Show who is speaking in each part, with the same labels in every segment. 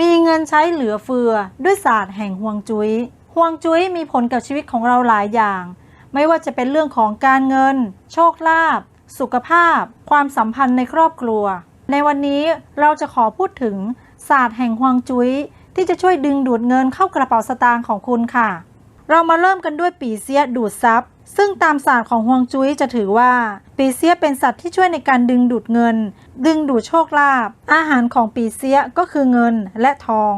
Speaker 1: มีเงินใช้เหลือเฟือด้วยศาสตร์แห่งห่วงจุย้ยห่วงจุ้ยมีผลกับชีวิตของเราหลายอย่าง ไม่ว่าจะเป็นเรื่องของการเงิน โชคลาภสุขภาพ ความสัมพันธ์ในครอบครัว ในวันนี้เราจะขอพูดถึงศาสตร์แห่งห่วงจุ้ยที่จะช่วยดึงดูดเงินเข้ากระเป๋าสตางค์ของคุณค่ะ เรามาเริ่มกันด้วยปีเสียดูดซับ ซึ่งตามศาสตร์ของฮวงจุ้ยจะถือว่าปีเสียเป็นสัตว์ที่ช่วยในการดึงดูดเงิน ดึงดูดโชคลาภอาหารของปีเสียก็คือเงินและทอง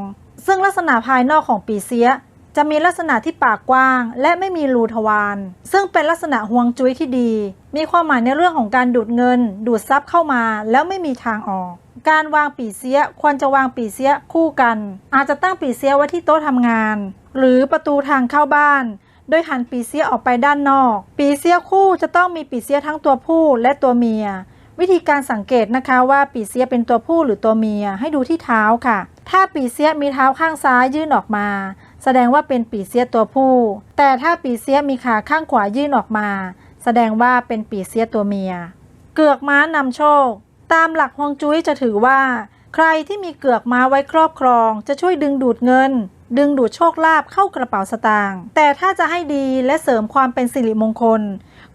Speaker 1: ซึ่งลักษณะภายนอกของปีเสียจะมีลักษณะที่ปากกว้าง และไม่มีรูทวารซึ่งเป็นลักษณะฮวงจุ้ยที่ดี มีความหมายในเรื่องของการดูดเงิน ดูดทรัพย์เข้ามาแล้วไม่มีทางออก การวางปีเสียควรจะวางปีเสียคู่กัน อาจจะตั้งปีเสียไว้ที่โต๊ะทำงาน หรือประตูทางเข้าบ้าน โดยหันปีเสียออกไปด้านนอก ปีเสียคู่จะต้องมีปีเสียทั้งตัวผู้และตัวเมีย วิธีการสังเกตนะคะว่าปีเสียเป็นตัวผู้หรือตัวเมียให้ดูที่เท้าค่ะ ถ้าปีเสียมีเท้าข้างซ้ายยื่นออกมา แสดงว่าเป็นปีเสียตัวผู้ แต่ถ้าปีเสียมีขาข้างขวายื่นออกมา แสดงว่าเป็นปีเสียตัวเมีย เกือกม้านำโชค ตามหลักฮวงจุ้ยจะถือว่า ใครที่มีเกือกม้าไว้ครอบครอง จะช่วยดึงดูดเงิน ดึงดูดโชคลาภเข้ากระเป๋าสตางค์แต่ถ้าจะให้ดีและเสริมความเป็นสิริมงคล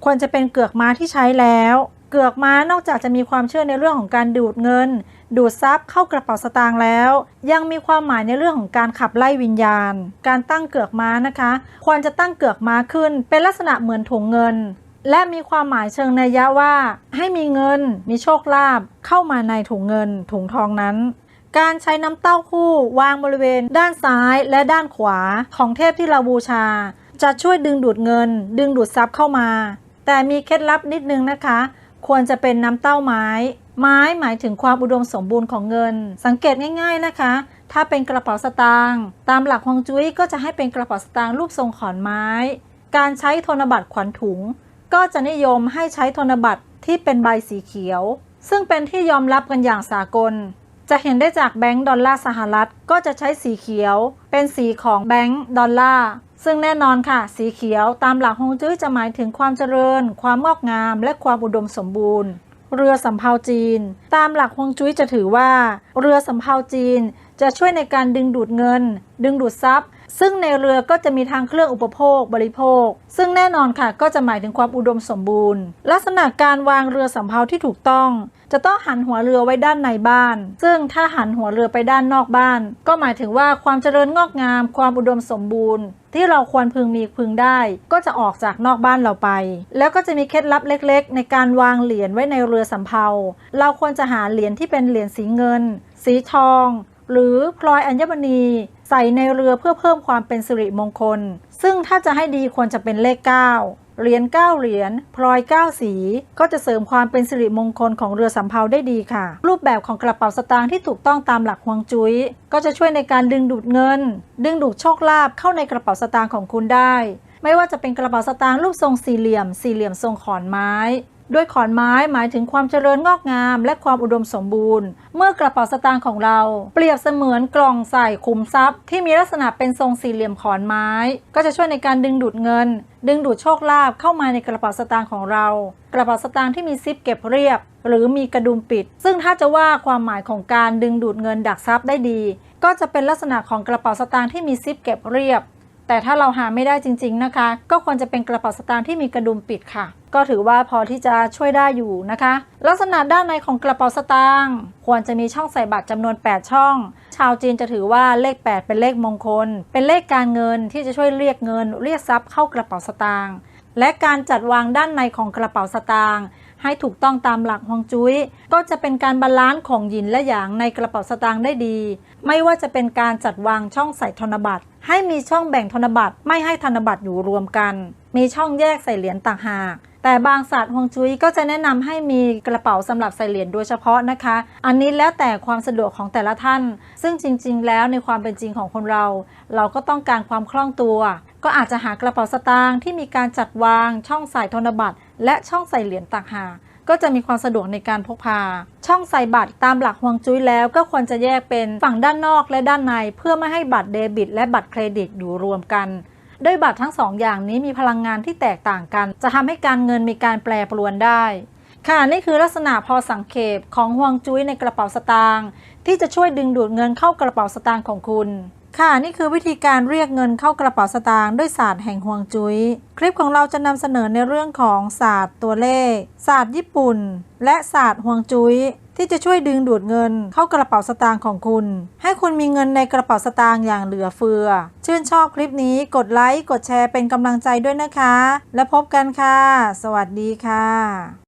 Speaker 1: ควรจะเป็นเกือกม้าที่ใช้แล้ว เกือกม้านอกจากจะมีความเชื่อในเรื่องของการดูดเงิน ดูดทรัพย์เข้ากระเป๋าสตางค์แล้ว ยังมีความหมายในเรื่องของการขับไล่วิญญาณ การตั้งเกือกม้านะคะ ควรจะตั้งเกือกม้าขึ้น เป็นลักษณะเหมือนถุงเงินและมีความหมายเชิงนัยยะว่า ให้มีเงิน มีโชคลาภเข้ามาในถุงเงินถุงทองนั้น การใช้น้ำเต้าหู้วางบริเวณด้านซ้ายและด้านขวาของเทพที่เราบูชา จะช่วยดึงดูดเงิน ดึงดูดทรัพย์เข้ามา แต่มีเคล็ดลับนิดนึงนะคะ ควรจะเป็นน้ำเต้าไม้ ไม้หมายถึงความอุดมสมบูรณ์ของเงิน สังเกตง่าย ๆนะคะ ถ้าเป็นกระเป๋าสตางค์ตามหลักฮวงจุ้ยก็จะให้เป็นกระเป๋าสตางค์รูปทรงขอนไม้ การใช้ธนบัตรขวัญถุง ก็จะนิยมให้ใช้ธนบัตรที่เป็นใบสีเขียว ซึ่งเป็นที่ยอมรับกันอย่างสากล จะเห็นได้จากแบงก์ดอลลาร์สหรัฐก็จะใช้สีเขียว เป็นสีของแบงก์ดอลลาร์ซึ่งแน่นอนค่ะ สีเขียวตามหลักฮวงจุ้ยจะหมายถึงความเจริญ ความงอกงาม และความอุดมสมบูรณ์ เรือสำเภาจีน ตามหลักฮวงจุ้ยจะถือว่า เรือสำเภาจีน จะช่วยในการดึงดูดเงิน ดึงดูดทรัพย์ ซึ่งในเรือก็จะมีทางเครื่องอุปโภคบริโภค ซึ่งแน่นอนค่ะก็จะหมายถึงความอุดมสมบูรณ์ ลักษณะการวางเรือสำเภาที่ถูกต้อง จะต้องหันหัวเรือไว้ด้านในบ้าน ซึ่งถ้าหันหัวเรือไปด้านนอกบ้าน ก็หมายถึงว่าความเจริญงอกงาม ความอุดมสมบูรณ์ ที่เราควรพึงมีพึงได้ ก็จะออกจากนอกบ้านเราไป แล้วก็จะมีเคล็ดลับเล็ก ๆ ในการวางเหรียญไว้ในเรือสำเภา เราควรจะหาเหรียญที่เป็นเหรียญสีเงิน สีทอง หรือพลอยอัญมณีใส่ในเรือเพื่อเพิ่มความเป็นสิริมงคล ซึ่งถ้าจะให้ดีควรจะเป็นเลข 9 เหรียญ9เหรียญพลอย 9 สี ก็จะเสริมความเป็นสิริมงคลของเรือสำเภาได้ดีค่ะ รูปแบบของกระเป๋าสตางค์ที่ถูกต้องตามหลักฮวงจุ้ย ก็จะช่วยในการดึงดูดเงิน ดึงดูดโชคลาภเข้าในกระเป๋าสตางค์ของคุณได้ ไม่ว่าจะเป็นกระเป๋าสตางค์รูปทรงสี่เหลี่ยม สี่เหลี่ยมทรงขอนไม้ ด้วยขอนไม้หมายถึงความเจริญงอกงาม และความอุดมสมบูรณ์ เมื่อกระเป๋าสตางค์ของเรา เปรียบเสมือนกล่องใส่คุมทรัพย์ ที่มีลักษณะเป็นทรงสี่เหลี่ยมขอนไม้ ก็จะช่วยในการดึงดูดเงิน ดึงดูดโชคลาภเข้ามาในกระเป๋าสตางค์ของเรา กระเป๋าสตางค์ที่มีซิปเก็บเรียบ หรือมีกระดุมปิด ซึ่งถ้าจะว่าความหมายของการดึงดูดเงินดักทรัพย์ได้ดี ก็จะเป็นลักษณะของกระเป๋าสตางค์ที่มีซิปเก็บเรียบ แต่ถ้าเราหาไม่ได้จริง ๆนะคะ ก็ควรจะเป็นกระเป๋าสตางค์ที่มีกระดุมปิดค่ะ ก็ถือว่าพอที่จะช่วยได้อยู่นะคะ ลักษณะด้านในของกระเป๋าสตางค์ควรจะมีช่องใส่บัตรจำนวน 8 ช่อง ชาวจีนจะถือว่าเลข 8 เป็นเลขมงคล เป็นเลขการเงินที่จะช่วยเรียกเงิน เรียกทรัพย์เข้ากระเป๋าสตางค์ และการจัดวางด้านในของกระเป๋าสตางค์ให้ถูกต้องตามหลักฮวงจุ้ย ก็จะเป็นการบาลานซ์ของหยินและหยางในกระเป๋าสตางค์ได้ดี ไม่ว่าจะเป็นการจัดวางช่องใส่ธนบัตร ให้มีช่องแบ่งธนบัตรไม่ให้ธนบัตรอยู่รวมกัน มีช่องแยกใส่เหรียญต่างหาก แต่บางศาสตร์ฮวงจุ้ยก็จะแนะนำให้มีกระเป๋าสำหรับใส่เหรียญโดยเฉพาะนะคะ อันนี้แล้วแต่ความสะดวกของแต่ละท่าน ซึ่งจริง ๆ แล้วในความเป็นจริงของคนเรา เราก็ต้องการความคล่องตัว ก็อาจจะหากระเป๋าสตางค์ที่มีการจัดวางช่องใส่ธนบัตรและช่องใส่เหรียญต่างหากก็จะมีความสะดวกในการพกพา ช่องใส่บัตรตามหลักฮวงจุ้ยแล้วก็ควรจะแยกเป็นฝั่งด้านนอกและด้านใน เพื่อไม่ให้บัตรเดบิต และบัตรเครดิตอยู่รวมกันด้วยบัตรทั้งสองอย่างนี้มีพลังงานที่แตกต่างกัน จะทำให้การเงินมีการแปรปรวนได้ ค่ะนี่คือลักษณะพอสังเขปของห่วงจุ้ยในกระเป๋าสตางค์ที่จะช่วยดึงดูดเงินเข้ากระเป๋าสตางค์ของคุณ ค่ะนี่คือวิธีการเรียกเงินเข้ากระเป๋าสตางค์ด้วยศาสตร์แห่งห่วงจุ้ย คลิปของเราจะนำเสนอในเรื่องของศาสตร์ตัวเลข ศาสตร์ญี่ปุ่น และศาสตร์ห่วงจุ้ย ที่จะช่วยดึงดูดเงินเข้ากระเป๋าสตางค์ของคุณ ให้คุณมีเงินในกระเป๋าสตางค์อย่างเหลือเฟือ ชื่นชอบคลิปนี้กดไลค์กดแชร์เป็นกำลังใจด้วยนะคะ และพบกันค่ะ สวัสดีค่ะ